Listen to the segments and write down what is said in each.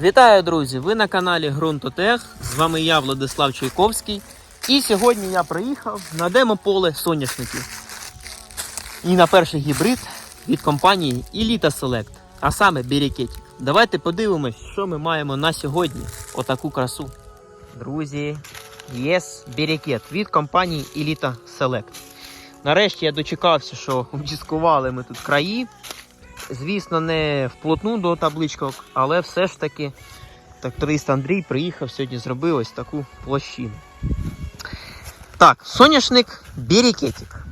Вітаю, друзі! Ви на каналі Ґрунтотех. З вами я, Владислав Чайковський. І сьогодні я приїхав на демо-поле соняшників. І на перший гібрид від компанії Elita Select, а саме Берекетік. Давайте подивимось, що ми маємо на сьогодні. Отаку красу. Друзі, єс Берекет від компанії Elita Select. Нарешті я дочекався, що обдіскували ми тут краї. Звісно, не вплотну до табличок, але все ж таки тракторист Андрій приїхав сьогодні, зробив ось таку площину. Так, соняшник Берікетік.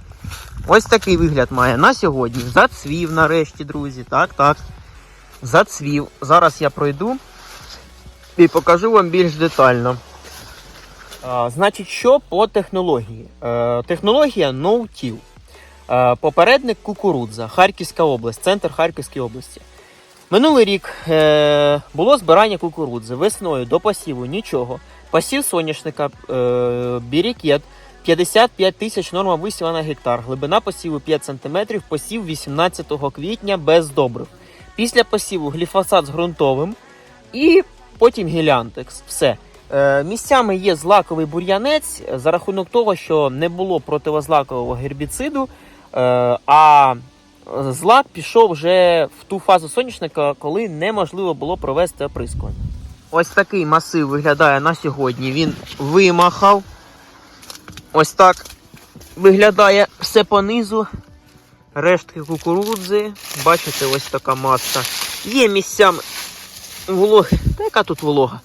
Ось такий вигляд має на сьогодні. Зацвів нарешті, друзі. Так, так. Зацвів. Зараз я пройду і покажу вам більш детально. А, значить, що по технології? Е, технологія. Е, Попередник кукурудза, Харківська область, центр Харківської області. Минулий рік е, було збирання кукурудзи весною до посіву нічого. Посів соняшника е, бірікет 55 тисяч норма висіва на гектар. Глибина посіву 5 см, посів 18 квітня без добрив. Після посіву гліфосат з ґрунтовим і потім гілянтекс. Все. Е, Місцями є злаковий бур'янець е, за рахунок того, що не було противозлакового гербіциду. Е, А злак пішов вже в ту фазу соняшника, коли неможливо було провести оприскування. Ось такий масив виглядає на сьогодні. Він вимахав. Ось так виглядає все понизу. Рештки кукурудзи. Бачите, ось така маса. Є місцями вологи. Та яка тут волога?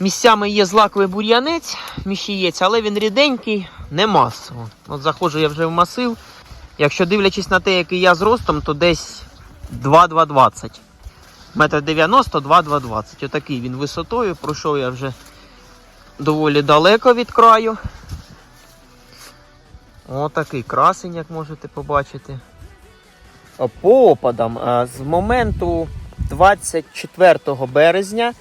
Місцями є злаковий бур'янець, міщієць, але він ріденький, не масово. От заходжу я вже в масив. Якщо дивлячись на те, який я зростом, то десь 2,220. Метр 90, 2,220. Отакий він висотою. Пройшов я вже доволі далеко від краю. Отакий красень, як можете побачити. По опадам з моменту 24 березня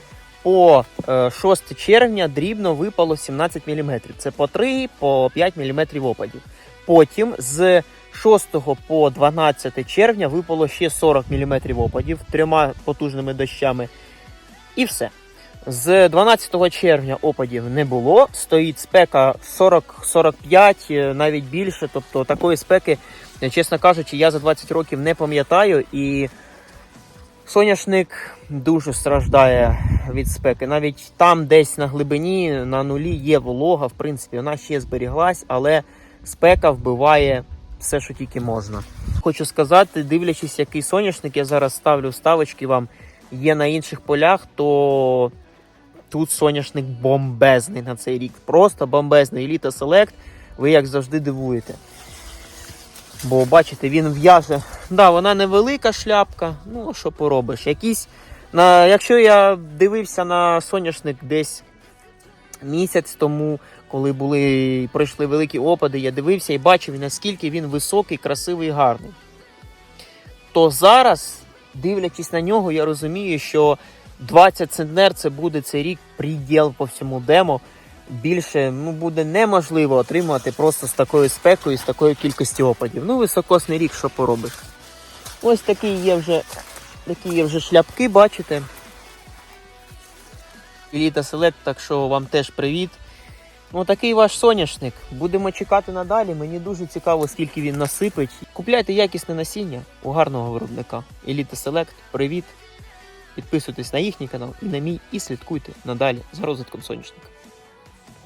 по е, 6 червня дрібно випало 17 мм. Це по 3 по 5 мм опадів. Потім з 6 по 12 червня випало ще 40 мм опадів трьома потужними дощами. І все. З 12 червня опадів не було. Стоїть спека 40-45, е, навіть більше. Тобто такої спеки, е, чесно кажучи, я за 20 років не пам'ятаю. І соняшник дуже страждає від спеки. Навіть там, десь на глибині, на нулі є волога, в принципі, вона ще зберіглась, але спека вбиває все, що тільки можна. Хочу сказати, дивлячись, який соняшник, я зараз ставлю вставочки вам є на інших полях, то тут соняшник бомбезний на цей рік. Просто бомбезний. Еліта Селект, ви як завжди дивуєте. Бо бачите, він в'яже. Да, вона невелика шляпка. Ну, що поробиш? Якісь. На, якщо я дивився на соняшник десь місяць тому, коли були, пройшли великі опади, я дивився і бачив, наскільки він високий, красивий і гарний. То зараз, дивлячись на нього, я розумію, що 20 центнер це буде цей рік приділ по всьому демо. Більше ну, буде неможливо отримувати просто з такою спекою, з такою кількістю опадів. Ну, високосний рік, що поробиш. Ось такі є вже, такі є вже шляпки, бачите. Еліта Селект, так що вам теж привіт. Ну, такий ваш соняшник. Будемо чекати надалі. Мені дуже цікаво, скільки він насипить. Купляйте якісне насіння у гарного виробника. Еліта Селект, привіт. Підписуйтесь на їхній канал і на мій, і слідкуйте надалі за розвитком соняшника.